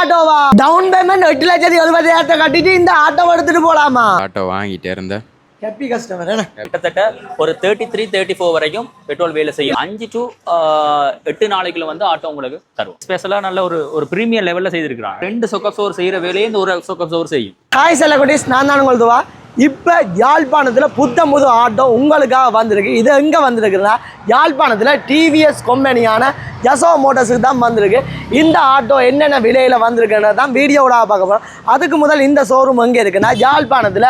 ஆட்டோவா? Down payment எட்டு லட்சத்தி எழுபதாயிரத்தை கட்டிட்டு இந்த ஆட்டோவை எடுத்துட்டு போலாமா? ஆட்டோ வாங்கிட்டே இருந்தேன் ஹாப்பி கஸ்டமர் கிட்டத்தட்ட ஒரு தேர்ட்டி த்ரீ தேர்ட்டி ஃபோர் வரைக்கும் பெட்ரோல் வேலை செய்யும். அஞ்சு டு எட்டு நாளைக்குள்ள வந்து ஆட்டோ உங்களுக்கு தரும். ஸ்பெஷலாக நல்ல ஒரு ஒரு ப்ரீமியம் லெவலில் செய்திருக்கிறாங்க. ரெண்டு சொக்க சோறு செய்கிற வேலையை இந்த ஒரு சொக்க சோறு செய்யும். ஹாய் செல்லக்குட்டீஸ் நான் தான் உங்களுதுவா? இப்போ யாழ்ப்பாணத்தில் புத்தமுது ஆட்டோ உங்களுக்காக வந்திருக்கு. இது எங்கே வந்திருக்குன்னா யாழ்ப்பாணத்தில் டிவிஎஸ் கம்பெனியான யசோ மோட்டர்ஸுக்கு தான் வந்திருக்கு. இந்த ஆட்டோ என்னென்ன விலையில் வந்திருக்குன்னு தான் வீடியோவோட பார்க்க போகிறோம் அதுக்கு முதல் இந்த ஷோரூம் எங்கே இருக்குன்னா யாழ்ப்பாணத்தில்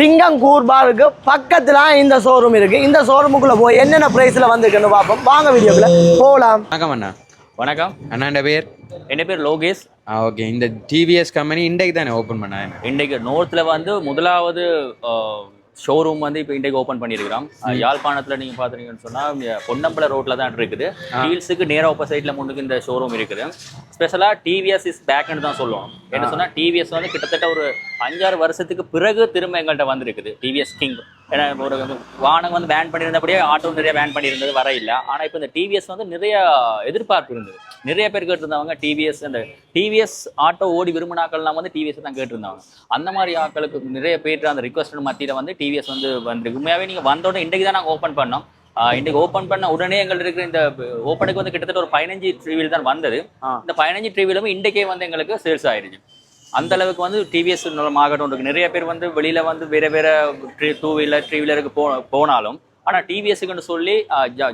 லிங்கம் கூர்பாருக்கு பக்கத்தில் இந்த ஷோரூம் இருக்குது இந்த ஷோரூமுக்குள்ளே போய் என்னென்ன ப்ரைஸில் வந்திருக்குன்னு பார்ப்போம். வாங்க வீடியோக்குள்ளே போகலாம் வணக்கம் அண்ணா. வணக்கம். அண்ணாண்ட பேர்? என் பேர்? லோகேஷ். ஓகே. இந்த டிவிஎஸ் கம்பெனி இன்றைக்கு தானே ஓப்பன் பண்ணேன் இன்றைக்கு நோர்த்தில் வந்து முதலாவது ஷோரூம் வந்து இப்போ இன்றைக்கு ஓப்பன் பண்ணியிருக்கிறோம். யாழ்ப்பாணத்தில் நீங்கள் பார்த்துட்டீங்கன்னு சொன்னால் பொன்னம்பல ரோட்டில் தான் இருக்குது. ஹீல்ஸுக்கு நேராக ஆப்போசைட்டில் முன்னுக்கு இந்த ஷோரூம் இருக்குது. ஸ்பெஷலாக டிவிஎஸ் இஸ் பேக்னு தான் சொல்லுவோம். என்ன சொன்னால் டிவிஎஸ் வந்து கிட்டத்தட்ட ஒரு அஞ்சாறு வருஷத்துக்கு பிறகு திரும்ப எங்கள்கிட்ட வந்திருக்குது. டிவிஎஸ் கிங் ஏன்னா ஒரு வாகனம் வந்து பேன் பண்ணியிருந்தபடியே ஆட்டோ நிறைய பேன் பண்ணியிருந்தது வர இல்லை ஆனால் இப்போ இந்த டிவிஎஸ் வந்து நிறைய எதிர்பார்ப்பு இருந்தது. நிறைய பேர் கேட்டிருந்தவங்க டிவிஎஸ் அந்த டிவிஎஸ் ஆட்டோ ஓடி விரும்பினாக்கள்லாம் வந்து டிவிஎஸ் தான் கேட்டிருந்தாங்க. அந்த மாதிரி ஆட்களுக்கு நிறைய பேர் அந்த ரிக்வஸ்ட் மத்தியில் வந்து டிவிஎஸ் வந்து வந்துருக்கு உண்மையாகவே நீங்கள் வந்தோடனே இன்றைக்கு தான் நாங்கள் ஓப்பன் பண்ணோம். இன்றைக்கு ஓப்பன் பண்ண உடனே எங்களுக்கு இருக்கிற இந்த ஓப்பனுக்கு வந்து கிட்டத்தட்ட ஒரு பதினஞ்சு ட்ரீவீல் தான் வந்தது. இந்த பதினஞ்சு ட்ரீவீலும் இன்றைக்கே வந்து எங்களுக்கு சேல்ஸ் ஆயிருச்சு. அந்த அளவுக்கு வந்து டிவிஎஸ் ஆகட்டும் இருக்கு நிறைய பேர் வந்து வெளியில வந்து வேற வேற டூ வீலர் த்ரீ வீலருக்கு போ போனாலும் ஆனால் டிவிஎஸ்க்குன்னு சொல்லி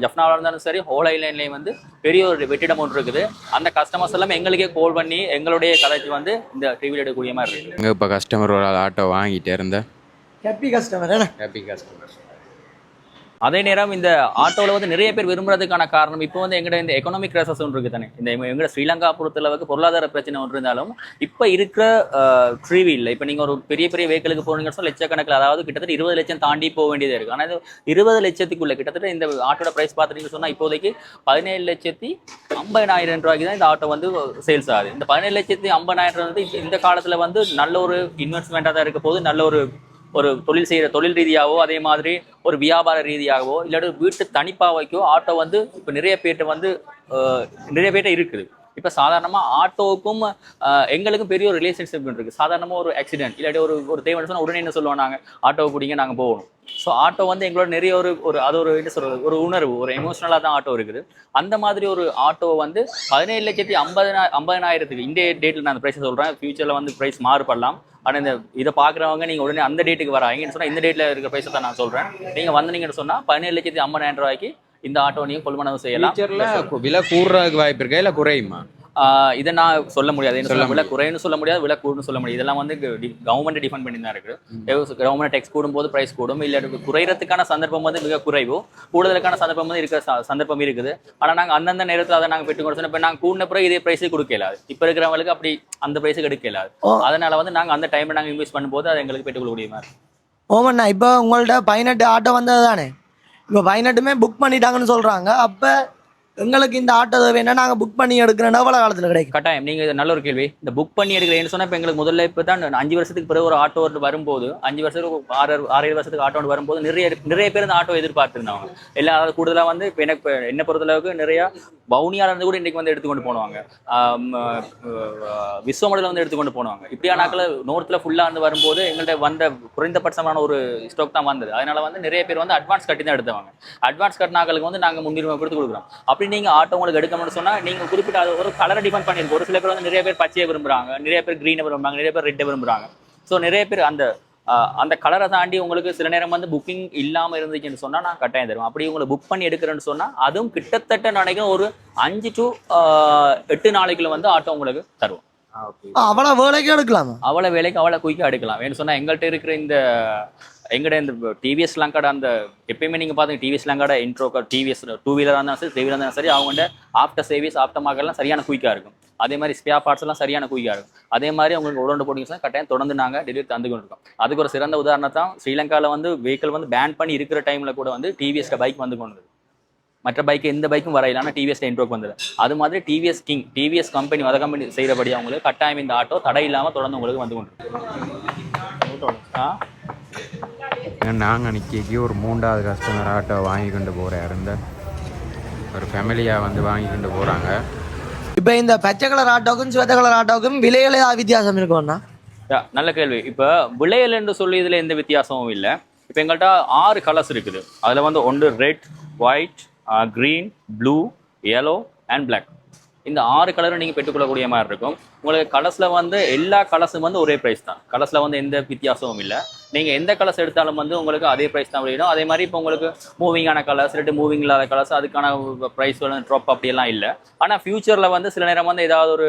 ஜஃப்னாவில் இருந்தாலும் சரி ஹோல் ஐலைன்லேயும் வந்து பெரிய ஒரு வெற்றிடம் ஒன்று இருக்குது. அந்த கஸ்டமர்ஸ் எல்லாம் எங்களுக்கே கால் பண்ணி எங்களுடைய கதைக்கு வந்து இந்த டிவியில் எடுக்கக்கூடிய மாதிரி இருக்குது இப்போ கஸ்டமர் ஒரு ஆட்டோ வாங்கிட்டே இருந்தேன் ஹாப்பி கஸ்டமர் ஹாப்பி கஸ்டமர் அதே நேரம் இந்த ஆட்டோவில் வந்து நிறைய பேர் விரும்புறதுக்கான காரணம் இப்போ வந்து எங்கட இந்த எக்கனாமிக் கிரைசஸ் ஒன்று இருக்குது தானே? இந்த எங்கட ஸ்ரீலங்கா பொறுத்தளவுக்கு பொருளாதார பிரச்சனை ஒன்று இருந்தாலும் இப்போ இருக்கிற த்ரீ வீல் இப்போ நீங்கள் ஒரு பெரிய பெரிய வெஹிக்கிளுக்கு போனீங்கன்னு சொன்னா லட்சக்கணக்கில் அதாவது கிட்டத்தட்ட இருபது லட்சம் தாண்டி போக வேண்டியது இருக்குது ஆனால் இது இருபது லட்சத்துக்குள்ள கிட்டத்தட்ட இந்த ஆட்டோட ப்ரைஸ் பார்த்துட்டீங்கன்னு சொன்னால் இப்போதைக்கு பதினேழு லட்சத்தி ஐம்பதாயிரம் ரூபாய்க்கு தான் இந்த ஆட்டோ வந்து சேல்ஸ் ஆகுது. இந்த பதினேழு லட்சத்தி ஐம்பதாயிரம் வந்து இந்த காலத்தில் வந்து நல்ல ஒரு இன்வெஸ்ட்மெண்ட்டாக தான் இருக்க போது நல்ல ஒரு ஒரு தொழில் செய்கிற தொழில் ரீதியாகவோ அதே மாதிரி ஒரு வியாபார ரீதியாகவோ இல்லாட்டி வீட்டு தனிப்பாவைக்கோ ஆட்டோ வந்து இப்போ நிறைய பேர்ட்ட வந்து நிறைய பேர்ட்ட இருக்குது. இப்போ சாதாரணமாக ஆட்டோவுக்கும் எங்களுக்கும் பெரிய ஒரு ரிலேஷன்ஷிப் இருக்குது சாதாரணமாக ஒரு ஆக்சிடென்ட் இல்லாட்டி ஒரு ஒரு தேவைன்னு சொன்னால் உடனே என்ன சொல்லுவோம் நாங்கள் ஆட்டோவை பிடிங்க நாங்கள் போகணும். ஸோ ஆட்டோ வந்து எங்களோட நிறைய ஒரு ஒரு அது ஒரு என்ன சொல்கிறது ஒரு உணர்வு ஒரு எமோஷனலாக தான் ஆட்டோ இருக்குது. அந்த மாதிரி ஒரு ஆட்டோவை வந்து பதினேழு லட்சத்தி ஐம்பதுனா ஐம்பதனாயிரத்துக்கு இந்த டேட்டில் நான் அந்த ப்ரைஸை சொல்கிறேன் ஃபியூச்சரில் வந்து ப்ரைஸ் மாறுபடலாம். ஆனால் இந்த இதை பார்க்குறவங்க நீங்கள் உடனே அந்த டேட்டுக்கு வராங்கன்னு சொன்னால் இந்த டேட்டில் இருக்கிற ப்ரைஸை தான் நான் சொல்கிறேன் நீங்கள் வந்தீங்கன்னு சொன்னால் பதினேழு லட்சத்தி ஐம்பதாயிரம் ரூபாய்க்கு இந்த ஆட்டோ நீங்கள் கொள்வனவு செய்யலாம். விலை கூடுறதுக்கு வாய்ப்பு இருக்கா? இல்லை குறையுமா? இதை நான் சொல்ல முடியாது. என்ன சொல்ல விலை குறைன்னு சொல்ல முடியாது விலை கூடுன்னு சொல்ல முடியாது. இதெல்லாம் வந்து கவர்மெண்ட் டிஃபைன் பண்ணி தான் இருக்கு. கவர்மெண்ட் டெக்ஸ் கூடும்போது பிரைஸ் கூடும். இல்லை குறையறதுக்கான சந்தர்ப்பம் வந்து மிக குறைவு. கூடுதலுக்கான சந்தர்ப்பம் வந்து இருக்கிற சந்தர்ப்பம் இருக்குது. ஆனால் நாங்கள் அந்தந்த நேரத்தில் அதை நாங்கள் பெற்றுக் கொடுத்தோம். இப்போ நாங்கள் கூடின பிறகு இதே ப்ரைஸே கொடுக்கலாது இப்போ இருக்கிறவங்களுக்கு அப்படி அந்த ப்ரைஸுக்கு எடுக்கலாது. அதனால வந்து நாங்கள் அந்த டைமில் நாங்கள் இன்வெஸ்ட் பண்ணும்போது அதை எங்களுக்கு பெற்றுக்கொள்ளக்கூடிய மாதிரி ஓமண்ணா இப்போ உங்கள்ட்ட பதினெட்டு ஆட்டோ வந்தது தானே இப்போ பதினெட்டுமே புக் பண்ணிட்டாங்கன்னு சொல்கிறாங்க அப்போ எங்களுக்கு இந்த ஆட்டோ வேணா நாங்கள் புக் பண்ணி எடுக்கிற நவல காலத்தில் கிடைக்கும். கட்டாயம். நீங்க இது நல்ல ஒரு கேள்வி. இந்த புக் பண்ணி எடுக்கிறேன்னு சொன்னா இப்போ எங்களுக்கு முதல்ல இப்போ தான் அஞ்சு வருஷத்துக்கு பிறகு ஒரு ஆட்டோ ஒன்று வரும்போது அஞ்சு வருஷத்துக்கு ஆறு ஆறு ஏழு வருஷத்துக்கு ஆட்டோ ஒன்று வரும்போது நிறைய நிறைய பேர் இந்த ஆட்டோ எதிர்பார்த்துருந்தாங்க. எல்லாம் அதாவது கூடுதலாக வந்து இப்போ எனக்கு இப்ப என்ன பொறுத்தளவுக்கு நிறைய வவுனியால இருந்து கூட இன்னைக்கு வந்து எடுத்துக்கொண்டு போனவாங்க. விஸ்வமடல வந்து எடுத்துக்கொண்டு போனுவாங்க. இப்படியான நாட்கள் நோர்த்தில் ஃபுல்லாக வந்து வரும்போது எங்கள்கிட்ட வந்த குறைந்தபட்சமான ஒரு ஸ்டாக் தான் வந்தது. அதனால வந்து நிறைய பேர் வந்து அட்வான்ஸ் கட்டி தான் எடுத்தவங்க. அட்வான்ஸ் கட்டினாக்களுக்கு வந்து நாங்கள் முன்னுரிமை கொடுத்து கொடுக்குறோம். அப்படி நீங்கள் ஆட்டோ உங்களுக்கு எடுக்கணும்னு சொன்னால் நீங்கள் குறிப்பிட்ட அது ஒரு கலரை டிபெண்ட் பண்ணியிருக்கு ஒரு சில பேர் வந்து நிறைய பேர் பச்சையை விரும்புகிறாங்க நிறைய பேர் க்ரீனை விரும்புறாங்க நிறைய பேர் ரெட்டை விரும்புகிறாங்க ஸோ நிறைய பேர் அந்த அந்த கலரை தாண்டி உங்களுக்கு சில நேரம் வந்து புக்கிங் இல்லாமல் இருந்துச்சுன்னு சொன்னால் நான் கட்டாயம் தருவேன். அப்படி உங்களுக்கு புக் பண்ணி எடுக்கிறேன்னு சொன்னால் அதுவும் கிட்டத்தட்ட நினைக்கிறேன் ஒரு அஞ்சு டு எட்டு நாளைக்குள்ள வந்து ஆட்டோ உங்களுக்கு தருவோம். அவ்வளோ வேலைக்கு எடுக்கலாமா? அவ்வளோ வேலைக்கு அவ்வளோ குயிக்காக எடுக்கலாம். வேணும் சொன்னால் எங்கள்கிட்ட இருக்கிற இந்த எங்கட இந்த டிவிஎஸ் லாங்காட அந்த எப்பயுமே நீங்கள் பார்த்தீங்க டிவிஎஸ் லாங்காட இன்ட்ரோ டிவிஎஸ் டூ வீலராக இருந்தாலும் சரி த்ரீ வீலராக இருந்தாலும் சரி அவங்கள்ட்ட ஆஃப்டர் சர்வீஸ் ஆஃப்டர் மார்க்கெல்லாம் சரியான குயிக்காக இருக்கும். அதே மாதிரி ஸ்பேர் பார்ட்ஸ் எல்லாம் சரியான குயிக்காக இருக்கும். அதே மாதிரி உங்களுக்கு உடம்பு போட்டிங்கன்னா கட்டாயம் தொடர்ந்து நாங்கள் டெலிவரி தந்து கொண்டு இருக்கோம். அதுக்கு ஒரு சிறந்த உதாரணத்தான் ஸ்ரீலங்காவில் வந்து வெஹிக்கிள் வந்து பேன் பண்ணி இருக்கிற டைமில் கூட வந்து டிவிஎஸ்ல பைக் வந்து கொண்டு மற்ற பைக் எந்த பைக்கும் வரையில ஆனால் டிவிஎஸ் இன்ட்ரோக் வந்தது. அது மாதிரி டிவிஎஸ் கிங் டிவிஎஸ் கம்பெனி மத கம்பெனி செய்கிறபடி அவங்களுக்கு கட்டாயம் இந்த ஆட்டோ தடை இல்லாமல் தொடர்ந்து உங்களுக்கு வந்து கொண்டு ஆ? நாங்கள் அன்றைக்கி ஒரு மூன்றாவது கஸ்டமர் ஆட்டோ வாங்கி கொண்டு போகிற இருந்த ஒரு ஃபேமிலியாக வந்து வாங்கி கொண்டு போகிறாங்க இப்போ இந்த பச்சை கலர் ஆட்டோக்கும் சிவத்த கலர் ஆட்டோக்கும் விலையில வித்தியாசம் இருக்கும்ண்ணா யா, நல்ல கேள்வி. இப்போ விளையல் என்று சொல்லி இதில் எந்த வித்தியாசமும் இல்லை. இப்போ எங்கள்கிட்ட ஆறு கலர்ஸ் இருக்குது. அதில் வந்து ஒன்று red white green blue yellow and black. இந்த ஆறு கலரும் நீங்கள் பெற்றுக்கொள்ளக்கூடிய மாதிரி இருக்கும். உங்களுக்கு கலர்ஸில் வந்து எல்லா கலர்ஸும் வந்து ஒரே ப்ரைஸ் தான். கலர்ஸில் வந்து எந்த வித்தியாசமும் இல்லை. நீங்கள் எந்த கலர்ஸ் எடுத்தாலும் வந்து உங்களுக்கு அதே ப்ரைஸ் தான் விளையிடும். அதே மாதிரி இப்போ உங்களுக்கு மூவிங்கான கலர்ஸ் ரெண்டு மூவிங் இல்லாத கலர்ஸ் அதுக்கான ப்ரைஸ் வந்து ட்ராப் அப்படியெல்லாம் இல்லை. ஆனால் ஃப்யூச்சரில் வந்து சில நேரம் வந்து ஏதாவது ஒரு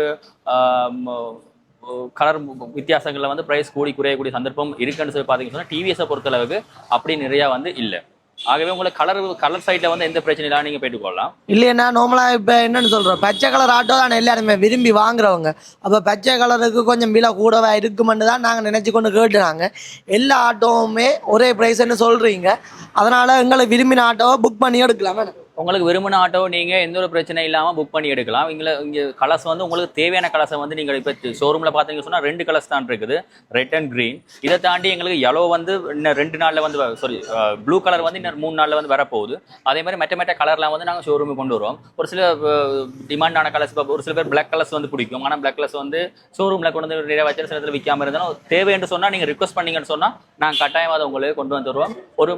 கலர் வித்தியாசங்களில் வந்து ப்ரைஸ் கூடி குறையக்கூடிய சந்தர்ப்பம் இருக்குன்னு சொல்லி பார்த்தீங்கன்னு சொன்னால் டிவிஎஸை பொறுத்தளவுக்கு அப்படி நிறையா வந்து இல்லை. ஆகவே உங்களுக்கு கலர் கலர் சைட்ல வந்து எந்த பிரச்சனை நீங்க நீங்கள் போகலாம். இல்லையா நார்மலா இப்போ என்னன்னு சொல்கிறோம் பச்சை கலர் ஆட்டோ தான் எல்லாருமே விரும்பி வாங்குறவங்க. அப்போ பச்சை கலருக்கு கொஞ்சம் விலை கூடவா இருக்குமென்னு தான் நாங்கள் நினச்சி கொண்டு கேட்டுறாங்க. எல்லா ஆட்டோவுமே ஒரே பிரைஸ்ன்னு சொல்கிறீங்க அதனால் எங்களை விரும்பின ஆட்டோவை புக் பண்ணி எடுக்கலாம். வேணும் உங்களுக்கு விரும்பின ஆட்டோ நீங்கள் எந்த ஒரு பிரச்சனை இல்லாமல் புக் பண்ணி எடுக்கலாம். இங்கே இங்கே கலர்ஸ் வந்து உங்களுக்கு தேவையான கலர்ஸை வந்து நீங்கள் இப்போ ஷோரூமில் பார்த்தீங்க சொன்னால் ரெண்டு கலர்ஸ் தான் இருக்குது. ரெட் அண்ட் க்ரீன் இதை தாண்டி எங்களுக்கு எலோ வந்து இன்னும் ரெண்டு நாளில் வந்து சாரி ப்ளூ கலர் வந்து இன்னும் மூணு நாளில் வந்து வரப்போகுது. அதே மாதிரி மெட்ட மெட்ட கலர்லாம் வந்து நாங்கள் ஷோரூமுக்கு கொண்டு வருவோம். ஒரு சில டிமாண்டான கலர்ஸ் இப்போ ஒரு சில பேர் பிளாக் கலர்ஸ் வந்து பிடிக்கும். ஆனால் பிளாக் கலர்ஸ் வந்து ஷோரூமில் கொண்டு வந்து நிறைய வச்சு சில இடத்துல விற்காம இருந்தாலும் தேவை என்று சொன்னால் நீங்கள் ரிக்வஸ்ட் பண்ணீங்கன்னு சொன்னால் நாங்கள் கட்டாயமாக அதை உங்களுக்கு கொண்டு வந்து தருவோம். ஒரு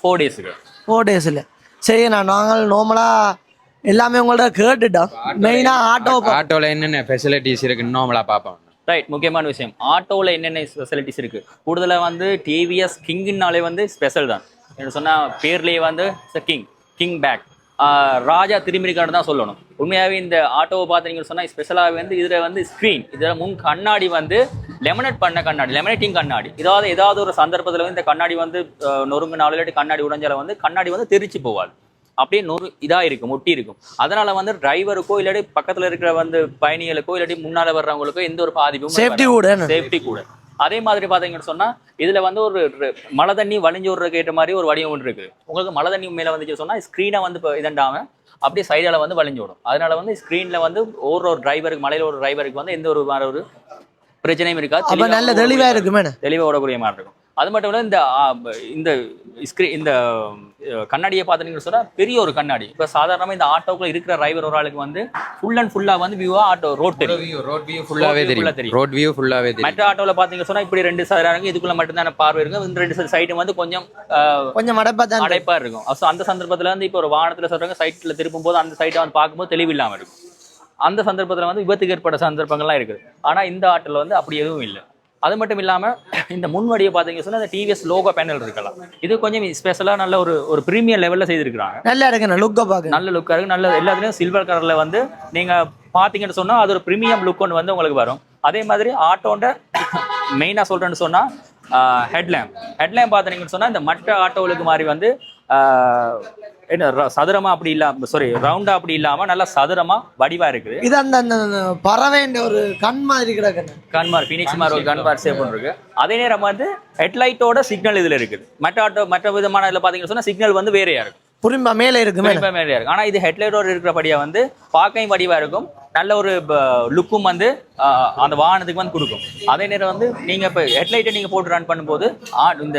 ஃபோர் டேஸுக்கு ஃபோர் டேஸில் சரி நான் நாங்கள் நார்மலாக எல்லாமே உங்கள்ட்ட கேட்டுட்டோம். மெயினாக ஆட்டோ ஆட்டோவில் என்னென்ன ஃபெசிலிட்டிஸ் இருக்குன்னு நார்மலாக பார்ப்போம். ரைட் முக்கியமான விஷயம். ஆட்டோவில் என்னென்ன ஃபெசிலிட்டிஸ் இருக்குது கூடுதலாக வந்து டிவிஎஸ் கிங்குனாலே வந்து ஸ்பெஷல் தான். என்ன சொன்னால் பேர்லேயே வந்து கிங் கிங் பேக் ராஜா திரும்பிருக்கான்னு தான் சொல்லணும். உண்மையாகவே இந்த ஆட்டோவை பார்த்தீங்கன்னு சொன்னால் ஸ்பெஷலாக வந்து இதில் வந்து ஸ்க்ரீன் இதில் முன் கண்ணாடி வந்து லெமனேட் பண்ண கண்ணாடி லெமனேட்டிங் கண்ணாடி. ஏதாவது ஏதாவது ஒரு சந்தர்ப்பத்தில் வந்து இந்த கண்ணாடி வந்து அஹ், நொறுங்குனாலும் இல்லாட்டி கண்ணாடி உடைஞ்சால வந்து கண்ணாடி வந்து தெரிச்சு போவாது. அப்படியே நொறு இதாக இருக்கும் ஒட்டி இருக்கும். அதனால வந்து டிரைவருக்கோ இல்லாட்டி பக்கத்தில் இருக்கிற வந்து பயணிகளுக்கோ இல்லாட்டி முன்னால் வர்றவங்களுக்கோ எந்த ஒரு பாதிப்பும் சேஃப்டி கூட? சேஃப்டி கூட. அதே மாதிரி பார்த்தீங்கன்னு சொன்னா இதுல வந்து ஒரு மழை தண்ணி வழிஞ்சு விடுறதுக்கு ஏற்ற மாதிரி ஒரு வடிவம் ஒன்று இருக்கு. உங்களுக்கு மழை தண்ணி மேல வந்துச்சு சொன்னா ஸ்க்ரீனை வந்து இப்போ இதண்டாம அப்படியே சைடால வந்து வழிஞ்சு விடும். அதனால வந்து ஸ்க்ரீன்ல வந்து ஒரு ஒரு டிரைவருக்கு மலையில ஒரு டிரைவருக்கு வந்து எந்த ஒரு மாதிரி ஒரு பிரச்சனையும் இருக்காது. நல்ல தெளிவாக இருக்குமே தெளிவாக ஓடக்கூடிய மாதிரி இருக்கும். அது மட்டும் இல்லை இந்த இந்த ஸ்க்ரீன் இந்த கண்ணாடியை பார்த்தீங்கன்னு சொன்னா பெரிய ஒரு கண்ணாடி. இப்போ சாதாரணமாக இந்த ஆட்டோக்குள்ள இருக்கிற டிரைவர் ஒரு ஆளுக்கு வந்து ஃபுல் அண்ட் ஃபுல்லாக வந்து வியூவா ஆட்டோ ரோட் தெரியும். வியூ ரோட் வியூ ஃபுல்லாகவே தெரியும். ரோட் வியூ ஃபுல்லாகவே தெரியும். மற்ற ஆட்டோல பாத்தீங்க சொன்னா இப்படி ரெண்டு சைடு இருக்கு இதுக்குள்ள மட்டும்தான் பார்வை இருக்கும். இந்த ரெண்டு சைடு வந்து கொஞ்சம் கொஞ்சம் மடப்பா தான் அடைப்பா இருக்கும். So, அந்த சந்தர்ப்பத்துல வந்து இப்போ ஒரு வாகனத்துல சொல்றாங்க சைட்ல திருப்பும் போது அந்த சைட்டை வந்து பார்க்கும்போது தெளிவு இல்லாம இருக்கும். அந்த சந்தர்ப்பத்துல வந்து விபத்துக்கு ஏற்பட்ட சந்தர்ப்பங்கள்லாம் இருக்குது. ஆனா இந்த ஆட்டோல வந்து அப்படி எதுவும் இல்லை. அது மட்டும் இல்லாம இந்த முன்வடியை பாத்தீங்க சொன்னா இந்த டிவிஎஸ் லோகோ பேனல் இருக்கலாம். இது கொஞ்சம் ஸ்பெஷலா நல்ல ஒரு ஒரு பிரீமியம் லெவல்ல செய்திருக்காங்க நல்லா இருக்குண்ணா லுக்கை பார்க்க நல்ல லுக்காக இருக்கு. நல்ல எல்லாத்துலயும் சில்வர் கலர்ல வந்து நீங்க பாத்தீங்கன்னு சொன்னா அது ஒரு பிரீமியம் லுக் ஒன்று வந்து உங்களுக்கு வரும். அதே மாதிரி ஆட்டோண்ட மெயினா சொல்றேன்னு சொன்னா ஹெட்லேம்ப் ஹெட்லேம்ப் பார்த்தீங்கன்னு சொன்னா இந்த மற்ற ஆட்டோவுக்கு மாதிரி வந்து என்ன சதுரமா அப்படி இல்லாம சாரி ரவுண்டா அப்படி இல்லாம நல்லா சதுரமா வடிவா இருக்குது. இது அந்த அந்த பறவைன்ற ஒரு கண் மாதிரி கிடக்குண்ணே கன்மார் ஃபினிக்ஸ் மாதிரி ஒரு கன்மார் சேவ் இருக்கு. அதே நேரம் வந்து ஹெட்லைட்டோட சிக்னல் இதுல இருக்குது. மற்ற ஆட்டோ மற்ற விதமான இதுல பாத்தீங்கன்னு சொன்னா சிக்னல் வந்து வேறையா இருக்கும். புரிம்பா மேலே இருக்குமே. பெரிய மாதிரியா இருக்கும். ஆனா இது ஹெட்லைட்டோட இருக்கிறபடியா வந்து பார்க்கவும் வடிவா இருக்கும். நல்ல ஒரு லுக்கும் வந்து அந்த வாகனத்துக்கு வந்து கொடுக்கும். அதே நேரம் வந்து நீங்கள் இப்போ ஹெட்லைட்டை நீங்கள் போட்டு ரன் பண்ணும்போது இந்த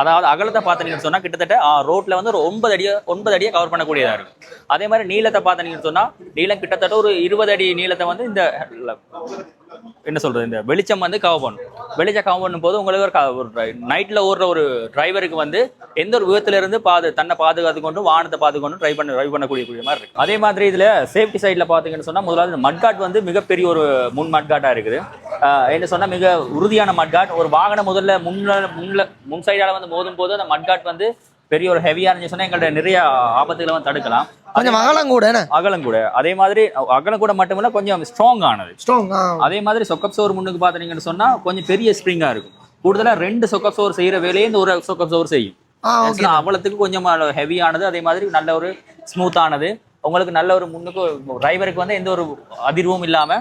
அதாவது அகலத்தை பார்த்தீங்கன்னு சொன்னால் கிட்டத்தட்ட ரோட்டில் வந்து ஒரு ஒன்பது அடியை ஒன்பது அடியை கவர் பண்ணக்கூடியதாக இருக்கும். அதே மாதிரி நீளத்தை பார்த்தீங்கன்னு சொன்னால் நீளம் கிட்டத்தட்ட ஒரு இருபது அடி நீளத்தை வந்து இந்த என்ன சொல்றது இந்த வெளிச்சம் வந்து கவர் பண்ணும். வெளிச்சம் கவர் பண்ணும் போது உங்களுக்கு ஒரு ஒரு நைட்டில் ஓடுற ஒரு டிரைவருக்கு வந்து எந்த ஒரு விபத்துல இருந்து பாது தன்னை பாதுகாத்து கொண்டு வாகனத்தை பாதுகாத்து ட்ரை பண்ண ட்ரைவ் பண்ணக்கூடிய மாதிரி இருக்கு அதே மாதிரி இதில் சேஃப்டி சைட்ல பாத்தீங்கன்னு சொன்னா முதலாவது மட்காட் வந்து மிகப்பெரிய ஒரு முன் மட்காட்டா இருக்குது. என்ன சொன்னா மிக உறுதியான மட்காட் ஒரு வாகனம் முதல்ல முன்ன முன்ல முன் சைடால வந்து மோதும் போது அந்த மட்காட் வந்து பெரிய ஒரு ஹெவியா இருந்துச்சு சொன்னா எங்கள்ட்ட நிறைய ஆபத்துகளை வந்து தடுக்கலாம். கொஞ்சம் அகலம் கூட அகலம் கூட. அதே மாதிரி அகலம் கூட மட்டுமில்ல கொஞ்சம் ஸ்ட்ராங் ஆனது. ஸ்ட்ராங் அதே மாதிரி சொக்கப் சோறு முன்னுக்கு பார்த்தீங்கன்னு சொன்னா கொஞ்சம் பெரிய ஸ்ப்ரிங்கா இருக்கும். கூடுதலா ரெண்டு சொக்கப் சோறு செய்யற வேலையே இந்த ஒரு சொக்கப் சோறு செய்யும். அவ்வளத்துக்கு கொஞ்சம் ஹெவியானது அதே மாதிரி நல்ல ஒரு ஸ்மூத்தானது உங்களுக்கு நல்ல ஒரு முன்னுக்கு டிரைவருக்கு வந்து எந்த ஒரு அதிர்வும் இல்லாம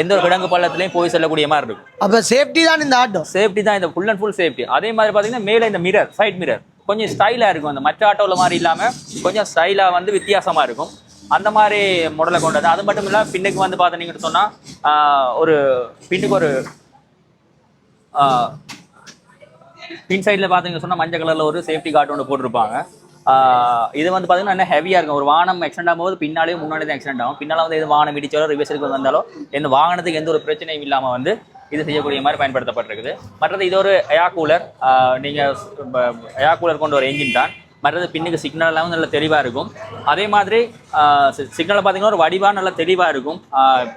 எந்த ஒரு கிடங்கு பள்ளத்துலயும் போய் செல்லக்கூடிய மாதிரி இருக்கும். அப்போ சேஃப்டி தான் இந்த ஆட்டோ சேஃப்டி தான் இந்த ஃபுல் அண்ட் ஃபுல் சேஃப்டி அதே மாதிரி பாத்தீங்கன்னா மேலே இந்த மிரர் சைட் மிரர் கொஞ்சம் ஸ்டைலா இருக்கும். அந்த மற்ற ஆட்டோல மாதிரி இல்லாம கொஞ்சம் ஸ்டைலா வந்து வித்தியாசமா இருக்கும். அந்த மாதிரி மாடலை கொண்டது. அது மட்டும் இல்லாம பின்னுக்கு வந்து பாத்தீங்கன்னு சொன்னா ஆஹ், ஒரு பின்னுக்கு ஒரு பின் சைடில் பார்த்தீங்கன்னு சொன்னா மஞ்சள் கலர்ல ஒரு சேஃப்டி கார்டு ஒன்று போட்டிருப்பாங்க. இது வந்து பார்த்தீங்கன்னா என்ன ஹெவியாக இருக்கும். ஒரு வாகனம் ஆக்சிடென்ட் ஆகும்போது பின்னாலே முன்னாடி தான் ஆக்சிடென்ட் ஆகும். பின்னால் வந்து எது வாகனம் இடிச்சாலோ ரிவர்ஸுக்கு வந்தாலோ எந்த வாகனத்துக்கு எந்த ஒரு பிரச்சனையும் இல்லாமல் வந்து இது செய்யக்கூடிய மாதிரி பயன்படுத்தப்பட்டிருக்குது. மற்றது இது ஒரு ஏயா கூலர் நீங்கள் ஏயா கூலர் கொண்ட ஒரு என்ஜின் தான். மற்றது பின்னுக்கு சிக்னல் எல்லாம் நல்ல தெளிவாக இருக்கும். அதே மாதிரி சிக்னல் பார்த்தீங்கன்னா ஒரு வடிவாக நல்ல தெளிவாக இருக்கும்.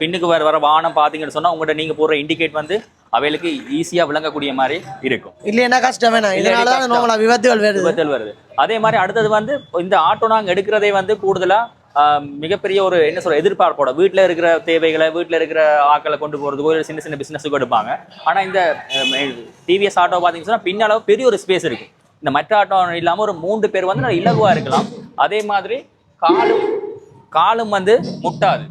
பின்னுக்கு வர வர வாகனம் பார்த்தீங்கன்னு சொன்னால் உங்கள்கிட்ட நீங்கள் போடுற இண்டிகேட் வந்து அவைகளுக்கு ஈஸியாக விளங்கக்கூடிய மாதிரி இருக்கும். இல்லைன்னா கஷ்டம் இதனால தான் விபத்துகள் வருது. விபத்தில் வருது. அதே மாதிரி அடுத்தது வந்து இந்த ஆட்டோ நாங்கள் எடுக்கிறதே வந்து கூடுதலாக மிகப்பெரிய ஒரு என்ன சொல்ற எதிர்பார்ப்போட. வீட்டில் இருக்கிற தேவைகளை வீட்டில் இருக்கிற ஆட்களை கொண்டு போகிறதுக்கு ஒரு சின்ன சின்ன பிஸ்னஸுக்கு எடுப்பாங்க. ஆனால் இந்த டிவிஎஸ் ஆட்டோ பார்த்தீங்கன்னா சொன்னா பின்னால பெரிய ஒரு ஸ்பேஸ் இருக்கு. இந்த மற்ற ஆட்டோ இல்லாமல் ஒரு மூன்று பேர் வந்து இலகுவாக இருக்கலாம். அதே மாதிரி காலும் காலும் வந்து முட்டாது.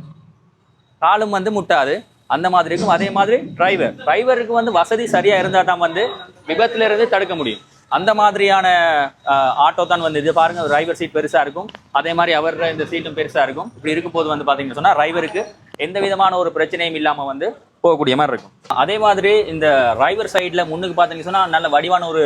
காலும் வந்து முட்டாது. அந்த மாதிரி இருக்கும். அதே மாதிரி டிரைவர் டிரைவருக்கு வந்து வசதி சரியா இருந்தா தான் வந்து விபத்துல இருந்து தடுக்க முடியும். அந்த மாதிரியான ஆட்டோ தான் வந்து இது பாருங்க டிரைவர் சீட் பெருசா இருக்கும். அதே மாதிரி அவர் இந்த சீட்டும் பெருசா இருக்கும். இப்படி இருக்கும் போது வந்து பாத்தீங்கன்னு சொன்னா டிரைவருக்கு எந்த விதமான ஒரு பிரச்சனையும் இல்லாமல் வந்து போகக்கூடிய மாதிரி இருக்கும். அதே மாதிரி இந்த டிரைவர் சைடில் முன்னுக்கு பார்த்தீங்கன்னு சொன்னால் நல்ல வடிவான ஒரு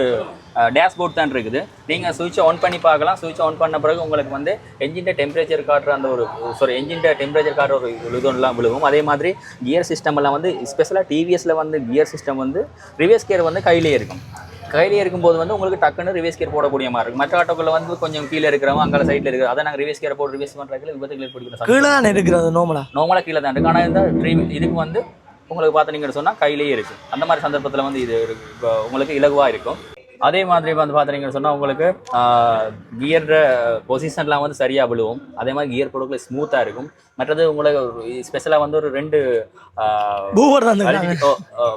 டேஷ்போர்ட் தான் இருக்குது. நீங்கள் சுவிட்சை ஆன் பண்ணி பார்க்கலாம். சுவிட்ச் ஆன் பண்ண பிறகு உங்களுக்கு வந்து என்ஜின் டெம்பரேச்சர் காட்டுற அந்த ஒரு சாரி என்ஜின் டெம்பரேச்சர் காட்டுற ஒரு இதுலாம் விழுகும் அதே மாதிரி கியர் சிஸ்டம் எல்லாம் வந்து ஸ்பெஷலாக டிவிஎஸில் வந்து கியர் சிஸ்டம் வந்து ரிவர்ஸ் கியர் வந்து கையிலே இருக்கும். கையிலே இருக்கும்போது வந்து உங்களுக்கு டக்குன்னு ரிவர்ஸ் கியர் போடக்கூடிய மாதிரி இருக்கும். மற்ற ஆட்டோக்களில் வந்து கொஞ்சம் கீழே இருக்கிறவங்க அங்கே சைடில் இருக்கிற அதை நாங்கள் ரிவர்ஸ் கியர் போட்டு ரிவர்ஸ் பண்ணுறதுக்கு விபத்துகள் ஏற்படுகிற கீழே தான் இருக்கிறது நோமலா நார்மலாக கீழே தான் இருக்கு. ஆனால் இந்த ட்ரீம் இதுக்கு வந்து உங்களுக்கு பார்த்தீங்கன்னு சொன்னால் கையிலேயே இருக்கு. அந்த மாதிரி சந்தர்ப்பத்தில் வந்து இது இருக்கு. உங்களுக்கு இலகுவாக இருக்கும். அதே மாதிரி வந்து பார்த்தீங்கன்னு சொன்னால் உங்களுக்கு கியர் பொசிஷன்லாம் வந்து சரியாக விழுவும். அதே மாதிரி கியர் போடக்குள்ள ஸ்மூத்தாக இருக்கும். மற்றது உங்களுக்கு ஸ்பெஷலாக வந்து ஒரு ரெண்டு பூவர் தான்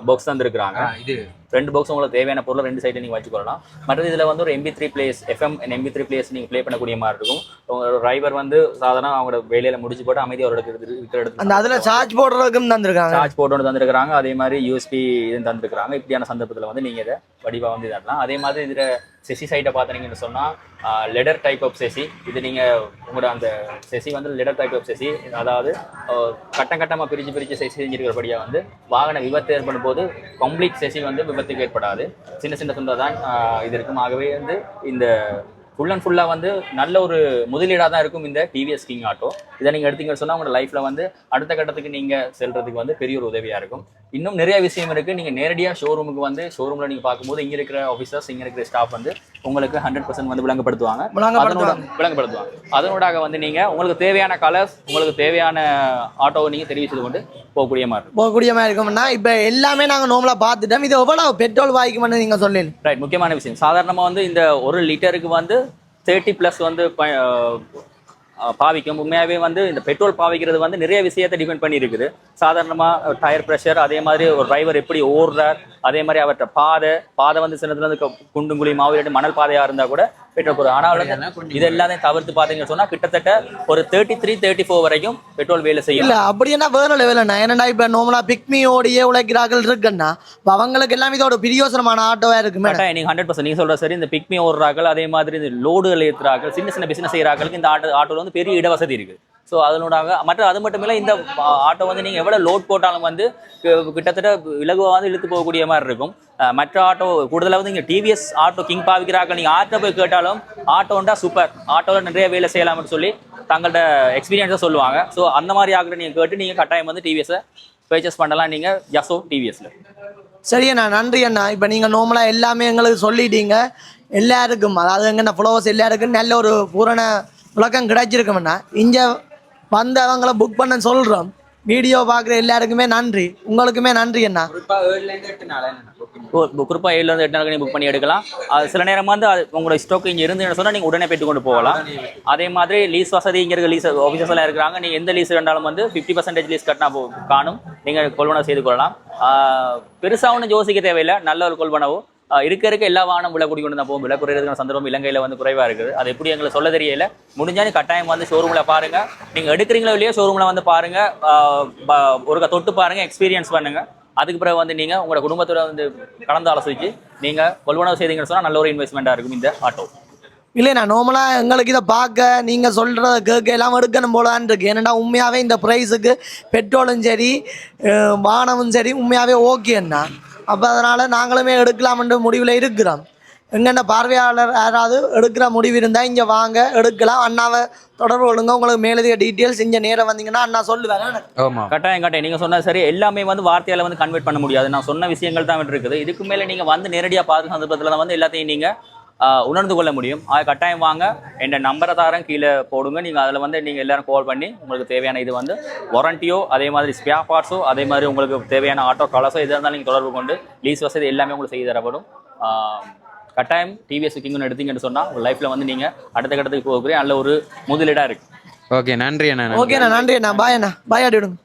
பாக்ஸ் தந்துருக்குறாங்க இது ரெண்டு பாக்ஸ் உங்களுக்கு தேவையான பொருளை ரெண்டு சைடு நீங்கள் வச்சுக்கொள்ளலாம் மற்றது இதில் வந்து ஒரு MP three plays FM MP three plays நீங்கள் ப்ளே பண்ணக்கூடிய மாதிரி இருக்கும். உங்களோட டிரைவர் வந்து சாதாரண அவங்களோட வேலையில முடிச்சு போட்டு அமைதியாக ஒரு இடத்துக்கு இருக்கிற இடத்துல அந்த அதுல சார்ஜ் போடுறதுக்கும் தந்திருக்காங்க. சார்ஜ் போட்டு வந்து தந்திருக்கிறாங்க. அதே மாதிரி யூஎஸ்பி இது தந்திருக்கிறாங்க. இப்படியான சந்தர்ப்பத்தில் வந்து நீங்கள் இதை வடிவாக வந்து இதெல்லாம் அதே மாதிரி இதில் செசி சைட்டை பார்த்தீங்கன்னு சொன்னால் லெடர் டைப் ஆஃப் செசி இது நீங்கள் உங்களோட அந்த செசி வந்து லெடர் டைப் ஆஃப் செசி அதாவது கட்டம் கட்டமாக பிரித்து பிரித்து செசி செஞ்சிருக்கிறபடியாக வந்து வாகன விபத்து ஏற்படும் போது கம்ப்ளீட் செசி வந்து விபத்துக்கு ஏற்படாது. சின்ன சின்ன துண்டை தான் இது இருக்கும். ஆகவே வந்து இந்த ஃபுல் அண்ட் ஃபுல்லாக வந்து நல்ல ஒரு முதலீடாக தான் இருக்கும் இந்த டிவிஎஸ் கிங் ஆட்டோ இதை நீங்கள் எடுத்தீங்கன்னு சொன்னால் உங்களோட லைஃப்பில் வந்து அடுத்த கட்டத்துக்கு நீங்கள் செல்றதுக்கு வந்து பெரிய ஒரு உதவியாக இருக்கும். இன்னும் நிறைய விஷயம் இருக்குது நீங்கள் நேரடியாக ஷோரூமுக்கு வந்து ஷோரூமில் நீங்கள் பார்க்கும்போது இங்கே இருக்கிற ஆஃபீஸர்ஸ் இங்கே இருக்கிற ஸ்டாஃப் வந்து உங்களுக்கு ஹண்ட்ரட் பர்சன்ட் வந்து விளங்கப்படுத்துவாங்க. விளங்கப்படுத்துவாங்க. அதனோட விளங்கப்படுத்துவாங்க. அதனூடாக வந்து நீங்கள் உங்களுக்கு தேவையான கலர்ஸ் உங்களுக்கு தேவையான ஆட்டோவை நீங்கள் தெரிவிச்சது கொண்டு போகக்கூடிய மாதிரி இருக்கும். போகக்கூடிய மாதிரி இருக்கும்னா இப்போ எல்லாமே நாங்கள் நோமலா பார்த்துட்டோம். இது எவ்வளவு பெட்ரோல் வாய்க்குமென்னு நீங்கள் சொல்லல ரைட் முக்கியமான விஷயம். சாதாரணமாக வந்து இந்த ஒரு லிட்டருக்கு வந்து தேர்ட்டி ப்ளஸ் வந்து ப- பாவிக்கும். உண்மையாகவே வந்து இந்த பெட்ரோல் பாவிக்கிறது வந்து நிறைய விஷயத்தை டிபெண்ட் பண்ணி இருக்குது சாதாரணமாக டயர் ப்ரெஷர் அதே மாதிரி ஒரு டிரைவர் எப்படி ஓடுறார் அதே மாதிரி அவர்கிட்ட பாதை பாதை வந்து சின்னதுல இருந்து குண்டும் குழி மாவு மணல் பாதையாக இருந்தால் கூட பெட்ரோல் போடும் ஆனால் இது எல்லாத்தையும் தவிர்த்து பார்த்தீங்கன்னு சொன்னால் கிட்டத்தட்ட ஒரு தேர்ட்டி த்ரீ தேர்ட்டி ஃபோர் வரைக்கும் பெட்ரோல் வேலை செய்யும். இல்ல அப்படின்னா வேற லெவல்ண்ணா ஏன்னா இப்ப நோமலா பிக்மி ஓடியே உழைக்கிறார்கள் இருக்குன்னா? அவங்களுக்கு எல்லாம் இதோட பிரியோசனமான ஆட்டோவா இருக்குமே கரெக்டாக நீங்கள் ஹண்ட்ரட் பர்சன்ட் நீங்கள் சொல்கிற சரி இந்த பிக்மி ஓடுறாக்கள் அதே மாதிரி இந்த லோடுகள் ஏற்றுறாக்கள் சின்ன சின்ன பிசினஸ் செய்கிறாக்களுக்கு இந்த ஆட்டோ ஆட்டோவில் வந்து பெரிய இடவசதி இருக்குது ஸோ அதனோடாக மற்ற அது மட்டும் இல்லை இந்த ஆட்டோ வந்து நீங்கள் எவ்வளோ லோட் போட்டாலும் வந்து கிட்டத்தட்ட இலகுவாக வந்து இழுத்து போகக்கூடிய மாதிரி இருக்கும். மற்ற ஆட்டோ கூடுதலாக வந்து இங்கே டிவிஎஸ் ஆட்டோ கிங் பாவிக்கிறார்கள் நீங்கள் ஆட்டோ போய் கேட்டாலும் ஆட்டோண்டா சூப்பர் ஆட்டோவில் நிறைய வேலை செய்யலாம்னு சொல்லி தங்கள்கிட்ட எக்ஸ்பீரியன்ஸாக சொல்லுவாங்க. ஸோ அந்த மாதிரி ஆகிற நீங்கள் கேட்டு நீங்கள் கட்டாயம் வந்து டிவிஎஸை பர்ச்சேஸ் பண்ணலாம். நீங்கள் ஜசோ டிவிஎஸில் சரி அண்ணா நன்றி அண்ணா. இப்போ நீங்கள் நார்மலாக எல்லாமே எங்களுக்கு சொல்லிட்டீங்க. எல்லாருக்கும் அதாவது எங்கன்னா ஃப்ளவர்ஸ் எல்லாருக்கும் நல்ல ஒரு பூரண விளக்கம் கிடைச்சிருக்கோம்ண்ணா இங்கே வந்தவங்கள புக் பண்ண சொல்கிறோம் வீடியோ பார்க்குற எல்லாருக்குமே நன்றி. உங்களுக்குமே நன்றி என்ன? குறிப்பாக ஏழுலேருந்து எட்டு நாளுக்கு நீங்கள் புக் பண்ணி எடுக்கலாம். அது சில நேரம் வந்து அது உங்களோட ஸ்டாக் இங்கே இருந்துன்னு சொன்னால் நீங்கள் உடனே பெற்று கொண்டு போகலாம். அதே மாதிரி. லீஸ் வசதி இங்கே இருக்க லீஸ் ஆஃபீஸர்ஸ் எல்லாம் இருக்கிறாங்க. நீங்கள் எந்த லீஸ் வேண்டாலும் வந்து ஃபிஃப்டி பர்சன்டேஜ் லீஸ் கட்டினா காணும். நீங்கள் கொள்வனவு செய்து கொள்ளலாம். பெருசாக ஒன்றும் யோசிக்க தேவையில்லை. நல்ல ஒரு கொள்வனவு. இருக்க இருக்க எல்லா வாகனம் விலை கூடி கொண்டு தான் போகும் விலை குறையிறதுக்கான சந்தர்ப்பம் இலங்கையில் வந்து குறைவாக இருக்குது. அது எப்படி எங்களை சொல்ல தெரியல. முடிஞ்சாலும் கட்டாயம் வந்து ஷோரூமில் பாருங்கள் நீங்கள் எடுக்கிறீங்களோ இல்லையோ ஷோரூமில் வந்து பாருங்கள் ஒரு ப- தொட்டு பாருங்கள் எக்ஸ்பீரியன்ஸ் பண்ணுங்கள் அதுக்கு பிறகு வந்து நீங்கள் உங்களோட குடும்பத்தோட வந்து கலந்து ஆலோசிச்சு நீங்கள் கொள்வனவு செய்தீங்கன்னு சொன்னால் நல்ல ஒரு இன்வெஸ்ட்மெண்ட்டாக இருக்கும் இந்த ஆட்டோ இல்லைண்ணா நார்மலாக எங்களுக்கு இதை பார்க்க நீங்கள் சொல்கிறத கேட்க எல்லாம் எடுக்கணும் போலான் இருக்கு. ஏன்னா உண்மையாகவே இந்த ப்ரைஸுக்கு பெட்ரோலும் சரி வானமும் சரி உண்மையாகவே ஓகேண்ணா அப்போ அதனால் நாங்களுமே எடுக்கலாம்ன்ற முடிவில் இருக்கிறோம். எங்கென்ன பார்வையாளர் யாராவது எடுக்கிற முடிவு இருந்தால் இங்கே வாங்க எடுக்கலாம். அண்ணாவை தொடர்பு கொள்ளுங்க. உங்களுக்கு மேலதிக டீட்டெயில்ஸ் இங்கே நேரம் வந்தீங்கன்னா அண்ணா சொல்லுவேன் ஆமா. கட்டாயம் கட்டாயம். நீங்க சொன்ன சரி. எல்லாமே வந்து வார்த்தையால வந்து கன்வெர்ட் பண்ண முடியாது. நான் சொன்ன விஷயங்கள் தான் இருக்குது இதுக்கு மேல நீங்க வந்து நேரடியா பார்த்த சந்தர்ப்பத்துல தான் வந்து எல்லாத்தையும் நீங்க ஆஹ், உணர்ந்து கொள்ள முடியும். அது கட்டாயம் வாங்க. என் நம்பரை தாரேன் கீழே போடுங்க. நீங்க அதுல வந்து நீங்க எல்லாரும் கால் பண்ணி உங்களுக்கு தேவையான இது வந்து வாரண்டியோ அதே மாதிரி ஸ்பேர் பார்ட்ஸோ அதே மாதிரி உங்களுக்கு தேவையான ஆட்டோ கலர்ஸோ எதாக இருந்தாலும் நீங்க தொடர்பு கொண்டு லீஸ் வசதி எல்லாமே உங்களுக்கு செய்து தரப்படும். கட்டாயம் டிவிஎஸ் கிங்னு எடுத்தீங்கன்னு சொன்னா உங்க லைஃப்ல வந்து நீங்க அடுத்த கட்டத்துக்கு போகக்கூடிய நல்ல ஒரு முதலீடா இருக்கு. ஓகே நன்றி அண்ணா ஓகேண்ணா நன்றி அண்ணா. பாய் அண்ணா. பாய் விடுங்க